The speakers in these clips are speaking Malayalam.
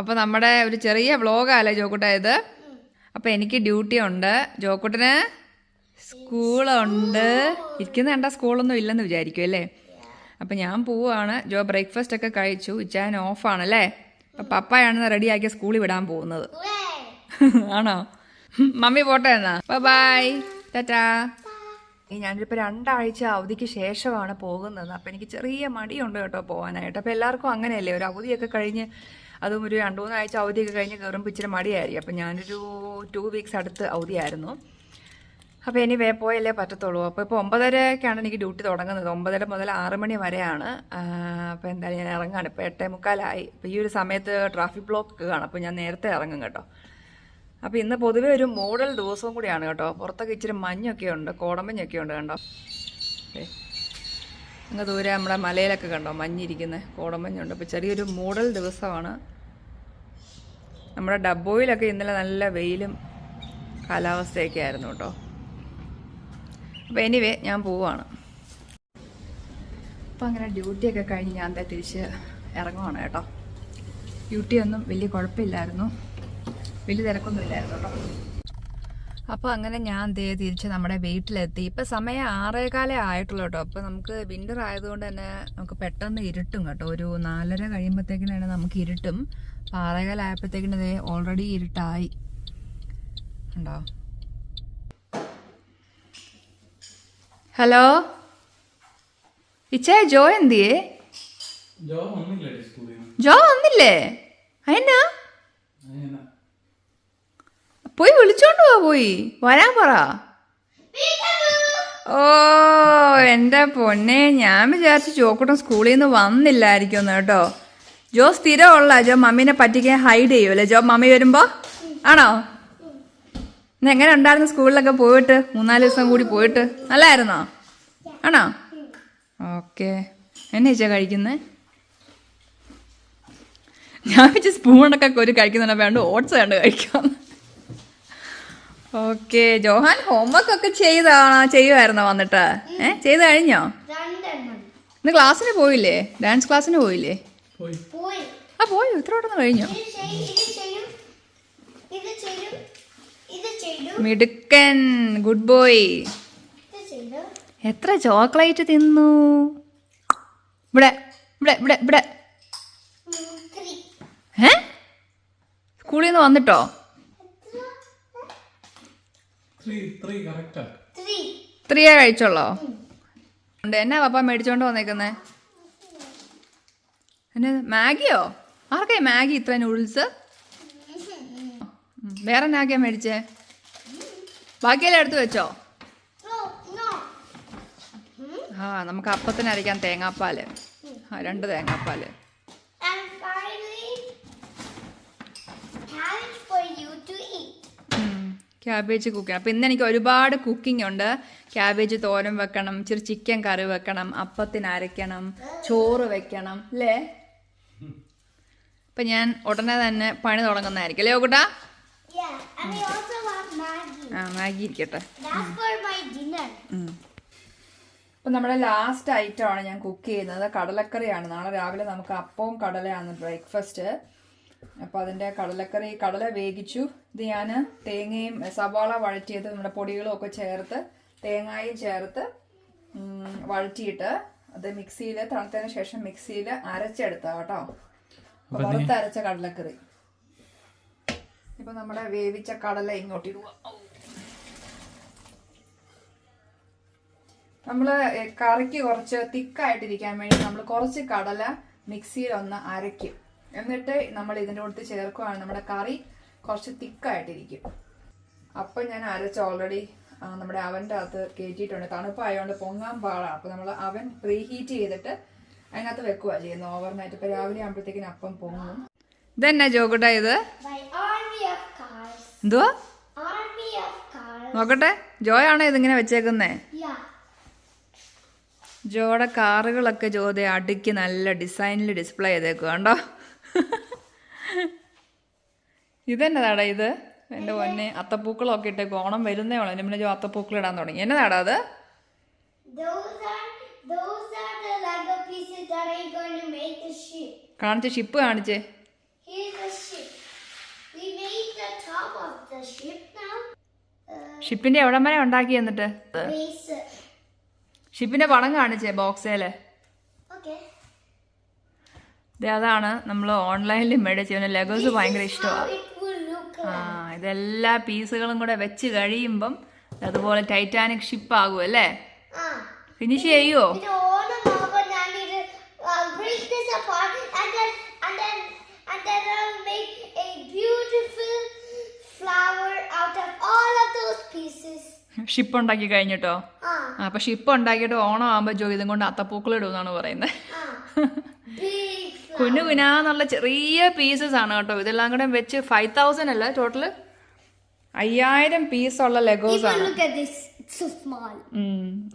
അപ്പോൾ നമ്മുടെ ഒരു ചെറിയ വ്ളോഗാല്ലേ ജോക്കുട്ട ഇത് അപ്പോൾ എനിക്ക് ഡ്യൂട്ടി ഉണ്ട്. ജോക്കുട്ടന് സ്കൂളുണ്ട്. ഇരിക്കുന്ന കണ്ട സ്കൂളൊന്നും ഇല്ലെന്ന് വിചാരിക്കും അല്ലേ? അപ്പം ഞാൻ പോവുകയാണ് ജോ ബ്രേക്ക്ഫാസ്റ്റ് ഒക്കെ കഴിച്ചു. ഉച്ചാൻ ഓഫാണ് അല്ലേ? അപ്പം പപ്പയാണ് റെഡിയാക്കി സ്കൂളിൽ വിടാൻ പോകുന്നത്. ആണോ? മമ്മി പോട്ടെ എന്നാ. Bye tata. ഞാനിപ്പോൾ രണ്ടാഴ്ച അവധിക്ക് ശേഷമാണ് പോകുന്നത്. അപ്പം എനിക്ക് ചെറിയ മടിയുണ്ട് കേട്ടോ പോകാനായിട്ട് അപ്പോൾ എല്ലാവർക്കും അങ്ങനെയല്ലേ? ഒരു അവധിയൊക്കെ കഴിഞ്ഞ് അതും ഒരു രണ്ട് മൂന്നാഴ്ച അവധിയൊക്കെ കഴിഞ്ഞ് കയറുമ്പോൾ ഇച്ചിരി മടിയായിരിക്കും. അപ്പം ഞാനൊരു ടു വീക്സ് അടുത്ത് അവധിയായിരുന്നു. അപ്പോൾ ഇനി വേ പോയല്ലേ പറ്റത്തുള്ളൂ. അപ്പോൾ ഇപ്പോൾ ഒമ്പതരക്കാണ് എനിക്ക് ഡ്യൂട്ടി തുടങ്ങുന്നത്. ഒമ്പതര മുതൽ ആറ് മണി വരെയാണ്. അപ്പോൾ എന്തായാലും ഞാൻ ഇറങ്ങാണ്. ഇപ്പോൾ എട്ടേ മുക്കാലായി. ഇപ്പോൾ ഈ ഒരു സമയത്ത് ട്രാഫിക് ബ്ലോക്ക് കാണും. അപ്പോൾ ഞാൻ നേരത്തെ ഇറങ്ങും കേട്ടോ. അപ്പോൾ ഇന്ന് പൊതുവേ ഒരു മോഡൽ ദിവസവും കൂടിയാണ് കേട്ടോ. പുറത്തൊക്കെ ഇച്ചിരി മഞ്ഞൊക്കെ ഉണ്ട് കോടമഞ്ഞൊക്കെ ഉണ്ട് കണ്ടോ അങ്ങ് ദൂരെ നമ്മുടെ മലയിലൊക്കെ കണ്ടോ? മഞ്ഞിരിക്കുന്നത് കോടമഞ്ഞുണ്ട് അപ്പോൾ ചെറിയൊരു മൂടൽ ദിവസമാണ്. നമ്മുടെ ഡബ്ബോയിലൊക്കെ ഇന്നലെ നല്ല വെയിലും കാലാവസ്ഥയൊക്കെ ആയിരുന്നു കേട്ടോ. അപ്പോൾ എനിവേ ഞാൻ പോവാണ്. അപ്പോൾ അങ്ങനെ ഡ്യൂട്ടിയൊക്കെ കഴിഞ്ഞ് ഞാൻ എന്താ തിരിച്ച് ഇറങ്ങുവാണ് കേട്ടോ. ഡ്യൂട്ടിയൊന്നും വലിയ കുഴപ്പമില്ലായിരുന്നു. വലിയ തിരക്കൊന്നും ഇല്ലായിരുന്നു കേട്ടോ. അപ്പോൾ അങ്ങനെ ഞാൻ ദേ തിരിച്ച് നമ്മുടെ വീട്ടിലെത്തി. ഇപ്പം സമയം ആറേകാലേ ആയിട്ടുള്ളൂ കേട്ടോ. അപ്പോൾ നമുക്ക് വിന്റർ ആയതുകൊണ്ട് തന്നെ നമുക്ക് പെട്ടെന്ന് ഇരുട്ടും കേട്ടോ. ഒരു നാലര കഴിയുമ്പോഴത്തേക്കിനാണ് നമുക്ക് ഇരുട്ടും. അപ്പോൾ ആറേകാലായപ്പോഴത്തേക്കിന് ദേ ഓൾറെഡി ഇരുട്ടായി. ഉണ്ടോ ഹലോ? ഇച്ചേ ജോ എന്തിയേ? ജോ വന്നില്ലേ സ്കൂളിൽ നിന്ന് ജോ വന്നില്ലേ അതെന്നാ അങ്ങനെ പോയി വിളിച്ചോണ്ട് പോവാ പോയി. വരാൻ പറ. ഓ എന്റെ പൊന്നെ ഞാൻ വിചാരിച്ചു ചോക്കൂട്ടം സ്കൂളിൽ നിന്ന് വന്നില്ലായിരിക്കും കേട്ടോ. ജോ സ്ഥിരമുള്ള ജോ മമ്മീനെ പറ്റിക്കാൻ ഹൈഡ് ചെയ്യുമല്ലേ ജോ മമ്മി വരുമ്പോ? ആണോ? എങ്ങനെ ഉണ്ടായിരുന്നു സ്കൂളിലൊക്കെ പോയിട്ട്? മൂന്നാൽ ദിവസം കൂടി പോയിട്ട്? നല്ലായിരുന്നോ? ആണോ? ഓക്കെ. എന്നെ ചേച്ചാ കഴിക്കുന്നേ? ഞാൻ വെച്ച് സ്പൂണൊക്കെ ഒരു കഴിക്കുന്നുണ്ട് വേണ്ട ഓട്സ് വേണ്ട കഴിക്കാം ഓക്കെ ജോഹാൻ ഹോംവർക്ക് ഒക്കെ ചെയ്താണോ ചെയ്യുമായിരുന്നോ വന്നിട്ട്? ഏ ചെയ്ത് കഴിഞ്ഞോ? ഇന്ന് ക്ലാസ്സിന് പോയില്ലേ? ഡാൻസ് ക്ലാസ്സിന് പോയില്ലേ? പോയി. പോയി. ആ പോയി. ഇത്ര പെട്ടെന്ന് കഴിഞ്ഞോ. ചെയ്യും ഇത് ചെയ്യും. ഇത് ചെയ്യും. ഇത് മിടുക്കൻ ഗുഡ് ബോയ് എത്ര ചോക്ലേറ്റ് തിന്നു? ഇവിടെ ഇവിടെ ഇവിടെ ഇവിടെ. ഏ? സ്കൂളിൽ നിന്ന് വന്നിട്ടോ ത്രീ ത്രീ കറക്റ്റാ ത്രീ ത്രീയേ കഴിച്ചോളോ ഉണ്ട്. എന്നാ പപ്പ മേടിച്ചോണ്ട് വന്നേക്കുന്നേ? എന്നെ മാഗിയോ? ആർക്കായി മാഗി ഇത്ര നൂഡിൽസ്? വേറെ എന്നാക്കിയാ മേടിച്ചേ? ബാക്കിയെല്ലാം എടുത്തു വെച്ചോ? ആ നമുക്ക് അപ്പത്തിന് അരയ്ക്കാൻ തേങ്ങാപ്പാൽ. ആ രണ്ട് തേങ്ങാപ്പാൽ. ക്യാബേജ് കുക്കിംഗ് അപ്പം ഇന്ന് എനിക്ക് ഒരുപാട് കുക്കിംഗ് ഉണ്ട്. ക്യാബേജ് തോരൻ വെക്കണം ഇച്ചിരി ചിക്കൻ കറി വെക്കണം അപ്പത്തിന് അരയ്ക്കണം ചോറ് വെക്കണം അല്ലേ അപ്പം ഞാൻ ഉടനെ തന്നെ പണി തുടങ്ങുന്നതായിരിക്കും. അല്ലേ കൂട്ടാ ആ മാഗി ഇരിക്കട്ടെ. അപ്പം നമ്മുടെ ലാസ്റ്റ് ഐറ്റമാണ് ഞാൻ കുക്ക് ചെയ്യുന്നത്. കടലക്കറിയാണ്. നാളെ രാവിലെ നമുക്ക് അപ്പവും കടലയാണ് ബ്രേക്ക്ഫാസ്റ്റ് അപ്പോൾ അതിന്റെ കടലക്കറി കടല വേവിച്ചു. ഇത് ഞാൻ തേങ്ങയും സവാള വഴറ്റിയത് നമ്മുടെ പൊടികളും ഒക്കെ ചേർത്ത് തേങ്ങയും ചേർത്ത് വഴറ്റിയിട്ട് അത് മിക്സിയിൽ തണുത്തതിന് ശേഷം മിക്സിയിൽ അരച്ചെടുത്ത കേട്ടോ. വറുത്തരച്ച കടലക്കറി. ഇപ്പൊ നമ്മുടെ വേവിച്ച കടല ഇങ്ങോട്ട് ഇടുക നമ്മൾ കറിക്ക് കുറച്ച് തിക്കായിട്ടിരിക്കാൻ വേണ്ടി നമ്മൾ കുറച്ച് കടല മിക്സിയിൽ ഒന്ന് അരയ്ക്കും. എന്നിട്ട് നമ്മൾ ഇതിന്റെ കൂടെ ചേർക്കുകയാണ് നമ്മുടെ കറി കുറച്ച് തിക്കായിട്ടിരിക്കും. അപ്പം ഞാൻ അരച്ച് ഓൾറെഡി നമ്മുടെ അവന്റെ അകത്ത് കയറ്റിയിട്ടുണ്ട് തണുപ്പായതുകൊണ്ട് പൊങ്ങാൻ പാടാണ് അപ്പോൾ നമ്മൾ അവൻ പ്രീ ഹീറ്റ് ചെയ്തിട്ട് അതിനകത്ത് വെക്കുക ചെയ്യുന്നത് ഓവർനൈറ്റ് ഇപ്പോൾ രാവിലെ ആകുമ്പോഴത്തേക്കിന് അപ്പം പൊങ്ങും. ഇതെന്നാ ജോകുട്ട ഇത്? എന്തോ എന്തുവാ? നോക്കട്ടെ. ജോയാണോ ഇതിങ്ങനെ വെച്ചേക്കുന്നേ? ജോയുടെ കാറുകളൊക്കെ ജോതെ അടുക്കി നല്ല ഡിസൈനിൽ ഡിസ്പ്ലേ ചെയ്തേക്കുക കണ്ടോ? ഇതെന്നതാടാ ഇത്? എന്റെ പൊന്നെ അത്തപ്പൂക്കളൊക്കെ ഇട്ട് ഓണം വരുന്നേ ഉള്ളൂ. എന്റെ മുന്നേ അത്തപ്പൂക്കൾ ഇടാൻ തുടങ്ങി. എന്നതാടാ അത്? കാണിച്ച് ഷിപ്പ് കാണിച്ചേ. ഷിപ്പിന്റെ എവിടം വരെ ഉണ്ടാക്കി എന്നിട്ട്? ഷിപ്പിന്റെ പടം കാണിച്ചേ ബോക്സേൽ. ഓക്കെ ഇത് അതാണ് നമ്മൾ ഓൺലൈനിൽ മേടിച്ച് മേടിച്ചു ലെഗോസ് ഭയങ്കര ഇഷ്ടമാണ് ആ. ഇതെല്ലാ പീസുകളും കൂടെ വെച്ച് കഴിയുമ്പം അതുപോലെ ടൈറ്റാനിക് ഷിപ്പ് ആകും അല്ലേ. Finish pieces. ഷിപ്പ് ഉണ്ടാക്കി കഴിഞ്ഞിട്ടോ അപ്പൊ ഷിപ്പ് ഉണ്ടാക്കിയിട്ട് ഓണം ആകുമ്പോ ജോ ഇതും കൊണ്ട് അത്തപ്പൂക്കൾ ഇടുമെന്നാണ് പറയുന്നത് കുഞ്ഞു കുനാന്നുള്ള ചെറിയ പീസസ് ആണ് കേട്ടോ. ഇതെല്ലാം കൂടെ വെച്ച് ഫൈവ് തൗസൻഡ് അല്ല ടോട്ടൽ അയ്യായിരം പീസ് ഉള്ള ലെഗോസ് ആണ്.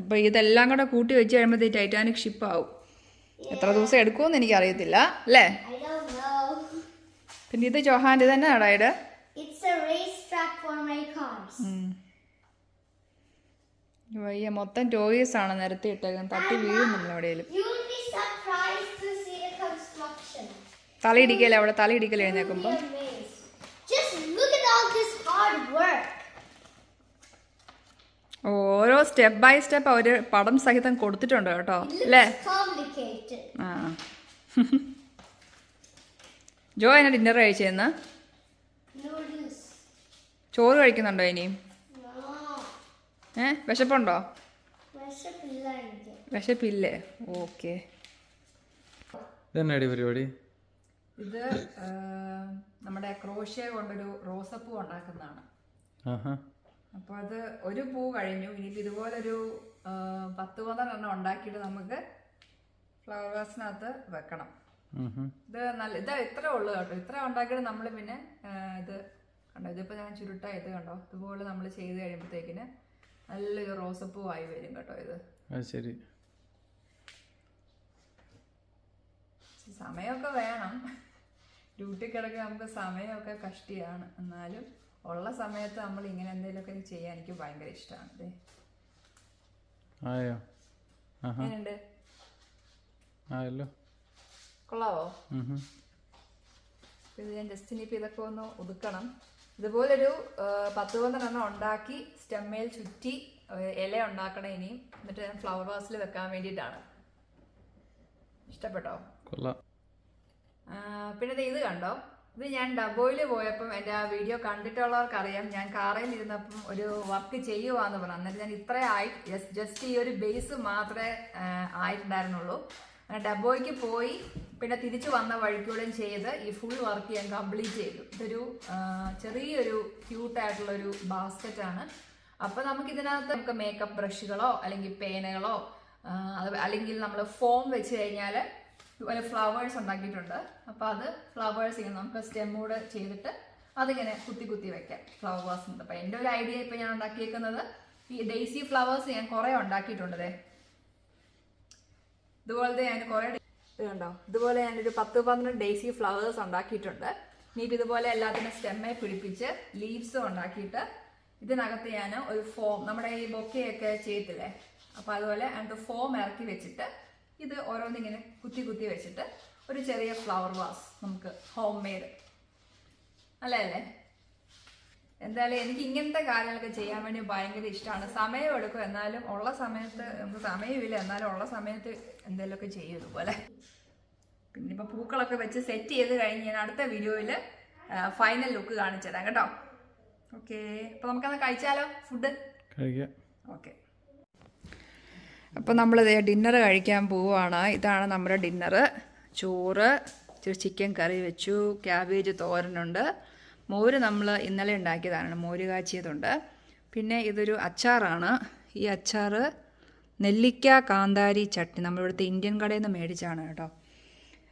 അപ്പൊ ഇതെല്ലാം കൂടെ കൂട്ടി വെച്ച് കഴിയുമ്പോൾ ടൈറ്റാനിക് ഷിപ്പ് ആവും. എത്ര ദിവസം എടുക്കുമെന്ന് എനിക്ക് അറിയത്തില്ല അല്ലേ. പിന്നെ ഇത് ചോഹാന്റെ തന്നെ അടായത് മൊത്തം ടോയ്സ് ആണ് നിരത്തി ഇട്ടേക്കുന്നത് തട്ടി വീഴുന്നില്ല എവിടെയെങ്കിലും തലയിടിക്കല്ലേ അവിടെ തലയിടിക്കൽ എഴുന്നേക്കുമ്പോൾ You'll be amazed. Just look at all this hard work. ഓരോ സ്റ്റെപ്പ് ബൈ സ്റ്റെപ്പ് അവർ പടം സഹിതം കൊടുത്തിട്ടുണ്ട് കേട്ടോ അല്ലേ. ആ. ജോ എന്നെ ഡിന്നർ കഴിച്ചെന്ന് ചോറ് കഴിക്കുന്നുണ്ടോ ഇനിയും ഏ വിശപ്പുണ്ടോ? വിശപ്പില്ല? ഓക്കെ. ഇതെന്നാടി പരിപാടി? ഇത് നമ്മുടെ ക്രോഷ്യ കൊണ്ടൊരു റോസപ്പൂ ഉണ്ടാക്കുന്നതാണ്. അപ്പോൾ അത് ഒരു പൂ കഴിഞ്ഞു. ഇനിയിപ്പോൾ ഇതുപോലൊരു പത്ത് പന്ത്രണ്ടെണ്ണം ഉണ്ടാക്കിയിട്ട് നമുക്ക് ഫ്ലവർ വാസിനകത്ത് വെക്കണം ഇത് നല്ല ഇത് ഇത്ര ഉള്ളു കേട്ടോ. ഇത്ര ഉണ്ടാക്കിയിട്ട് നമ്മൾ പിന്നെ ഇത് കണ്ടോ? ഇതിപ്പോൾ ഞാൻ ചുരുട്ട ഇത് കണ്ടോ? ഇതുപോലെ നമ്മൾ ചെയ്ത് കഴിയുമ്പോഴത്തേക്കിന് നല്ലൊരു റോസപ്പൂ ആയി വരും കേട്ടോ ഇത്. ശരി. സമയമൊക്കെ വേണം. ഡ്യൂട്ടി കിടക്കാൻ നമുക്ക് സമയമൊക്കെ കഷ്ടിയാണ്. എന്നാലും ഉള്ള സമയത്ത് നമ്മൾ ഇങ്ങനെ എന്തെങ്കിലുമൊക്കെ ചെയ്യാൻ എനിക്ക് ഭയങ്കര ഇഷ്ടമാണ് എങ്ങനെയുണ്ട്? കൊള്ളാവോ. ഇത് ഞാൻ ജസ്റ്റ് ഇനിയിപ്പോൾ ഇതൊക്കെ ഒന്ന് ഒതുക്കണം. ഇതുപോലൊരു പത്ത് പന്ത്രണ്ടെണ്ണം ഉണ്ടാക്കി സ്റ്റെമ്മയിൽ ചുറ്റി ഇല ഉണ്ടാക്കണം ഇനിയും. എന്നിട്ട് ഞാൻ ഫ്ലവർ വാസിൽ വെക്കാൻ വേണ്ടിയിട്ടാണ്. ഇഷ്ടപ്പെട്ടോ? കൊള്ളാം. പിന്നെ ഇത് കണ്ടോ? ഇത് ഞാൻ ഡബോയിൽ പോയപ്പം എന്റെ ആ വീഡിയോ കണ്ടിട്ടുള്ളവർക്കറിയാം. ഞാൻ കാറയിൽ ഇരുന്നപ്പം ഒരു വർക്ക് ചെയ്യുവാന്ന് പറഞ്ഞു. അന്നേരം ഞാൻ ഇത്രേ ആയി. ജസ്റ്റ് ഈ ഒരു ബേസ് മാത്രമേ ആയിട്ടുണ്ടായിരുന്നുള്ളൂ. ഡബോയ്ക്ക് പോയി പിന്നെ തിരിച്ചു വന്ന വഴിക്കൂടെയും ചെയ്ത് ഈ ഫുൾ വർക്ക് ഞാൻ കംപ്ലീറ്റ് ചെയ്തു. ഇതൊരു ചെറിയൊരു ക്യൂട്ടായിട്ടുള്ളൊരു ബാസ്ക്കറ്റാണ്. അപ്പോൾ നമുക്ക് ഇതിനകത്ത് നമുക്ക് മേക്കപ്പ് ബ്രഷുകളോ അല്ലെങ്കിൽ പേനകളോ അല്ലെങ്കിൽ നമ്മൾ ഫോം വെച്ച് കഴിഞ്ഞാൽ ഇതുപോലെ ഫ്ലവേഴ്സ് ഉണ്ടാക്കിയിട്ടുണ്ട്. അപ്പോൾ അത് ഫ്ലവേഴ്സ് ഇങ്ങനെ നമുക്ക് സ്റ്റെമ്മൂടെ ചെയ്തിട്ട് അതിങ്ങനെ കുത്തി കുത്തി വെക്കാം. ഉണ്ട് അപ്പോൾ എന്റെ ഒരു ഐഡിയ ഇപ്പോൾ ഞാൻ ഉണ്ടാക്കിയേക്കുന്നത് ഈ ഡെയ്സി ഫ്ലവേഴ്സ് ഞാൻ കുറേ ഉണ്ടാക്കിയിട്ടുണ്ട് ഇതുപോലത്തെ ഞാൻ കുറേ ഇതുണ്ടോ ഇതുപോലെ ഞാനൊരു പത്ത് പന്ത്രണ്ട് ഡെയ്സി ഫ്ലവേഴ്സ് ഉണ്ടാക്കിയിട്ടുണ്ട്. ഇനിയിപ്പോൾ ഇതുപോലെ എല്ലാത്തിനും സ്റ്റെമ്മെ പിടിപ്പിച്ച് ലീവ്സും ഉണ്ടാക്കിയിട്ട് ഇതിനകത്ത് ഞാൻ ഒരു ഫോം നമ്മുടെ ഈ ബൊക്കെയൊക്കെ ചെയ്യത്തില്ലേ? അപ്പോൾ അതുപോലെ അതിന്റെ ഫോം ഇറക്കി വെച്ചിട്ട് ഇത് ഓരോന്നിങ്ങനെ കുത്തി കുത്തി വെച്ചിട്ട് ഒരു ചെറിയ ഫ്ലവർ വാസ് നമുക്ക് ഹോം മെയ്ഡ് അല്ലേ അല്ലേ? എന്തായാലും എനിക്ക് ഇങ്ങനത്തെ കാര്യങ്ങളൊക്കെ ചെയ്യാൻ വേണ്ടി ഭയങ്കര ഇഷ്ടമാണ് സമയം എടുക്കും. എന്നാലും ഉള്ള സമയത്ത് നമുക്ക് സമയമില്ല. എന്നാലും ഉള്ള സമയത്ത് എന്തെങ്കിലുമൊക്കെ ചെയ്യും ഇതുപോലെ. പിന്നെ ഇപ്പൊ പൂക്കളൊക്കെ വെച്ച് സെറ്റ് ചെയ്ത് കഴിഞ്ഞ് ഞാൻ അടുത്ത വീഡിയോയിൽ ഫൈനൽ ലുക്ക് കാണിച്ചു തരാം കേട്ടോ. ഓക്കെ അപ്പൊ നമുക്കത് കഴിച്ചാലോ? ഫുഡ് ഓക്കെ അപ്പോൾ നമ്മൾ ഡിന്നർ കഴിക്കാൻ പോവുകയാണ്. ഇതാണ് നമ്മുടെ ഡിന്നർ ചോറ് ഇച്ചിരി ചിക്കൻ കറി വെച്ചു ക്യാബേജ് തോരനുണ്ട്. മോര് നമ്മൾ ഇന്നലെ ഉണ്ടാക്കിയതാണ്. മോര് കാച്ചിയതുണ്ട്. പിന്നെ ഇതൊരു അച്ചാറാണ്. ഈ അച്ചാറ് നെല്ലിക്ക കാന്താരി ചട്നി നമ്മളിവിടുത്തെ ഇന്ത്യൻ കടയിൽ നിന്ന് മേടിച്ചാണ് കേട്ടോ.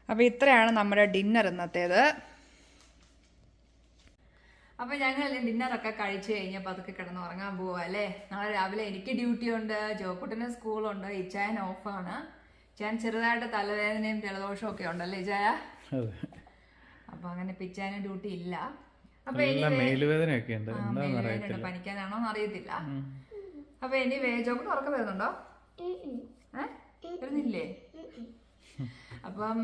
അപ്പോൾ ഇത്രയാണ് നമ്മുടെ ഡിന്നർ ഇന്നത്തേത്. അപ്പൊ ഞങ്ങൾ ഡിന്നറൊക്കെ കഴിച്ചു കഴിഞ്ഞപ്പോൾ അതൊക്കെ കിടന്ന് ഉറങ്ങാൻ പോവാ അല്ലേ? നാളെ രാവിലെ എനിക്ക് ഡ്യൂട്ടി ഉണ്ട് ജോക്കുട്ടിന് സ്കൂളുണ്ട് ഇച്ചായൻ ഓഫാണ്. ഇച്ചാൻ ചെറുതായിട്ട് തലവേദനയും ജലദോഷവും ഒക്കെ ഉണ്ടല്ലേ ഇച്ചായ? അതെ. അപ്പൊ അങ്ങനെ ഇപ്പൊ ഡ്യൂട്ടി ഇല്ല. അപ്പൊ മേലുവേദനയൊക്കെ ഉണ്ട്. പനിക്കാനാണോ എന്ന് അറിയത്തില്ല. അപ്പൊ ഇനി ജോക്കുട്ട് ഉറക്കം വരുന്നുണ്ടോ? ഏ? വരുന്നില്ലേ? അപ്പം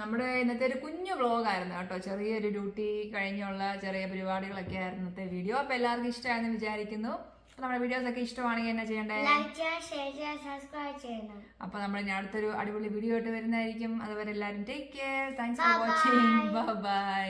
നമ്മുടെ ഇന്നത്തെ ഒരു കുഞ്ഞു വ്ളോഗായിരുന്നു കേട്ടോ. ചെറിയൊരു ഡ്യൂട്ടി കഴിഞ്ഞുള്ള ചെറിയ പരിപാടികളൊക്കെ ആയിരുന്നു ഇന്നത്തെ വീഡിയോ. അപ്പോൾ എല്ലാവർക്കും ഇഷ്ടമായെന്ന് വിചാരിക്കുന്നു. അപ്പോൾ നമ്മുടെ വീഡിയോസ് ഒക്കെ ഇഷ്ടമാണെങ്കിൽ എന്നാ ചെയ്യണ്ടേ? ലൈക്ക് ചെയ്യുക ഷെയർ ചെയ്യുക സബ്സ്ക്രൈബ് ചെയ്യണം. അപ്പോൾ നമ്മൾ ഇനി അടുത്തൊരു അടിപൊളി വീഡിയോ ആയിട്ട് വരുന്നതായിരിക്കും. അതുവരെ എല്ലാവരും take care thanks for watching bye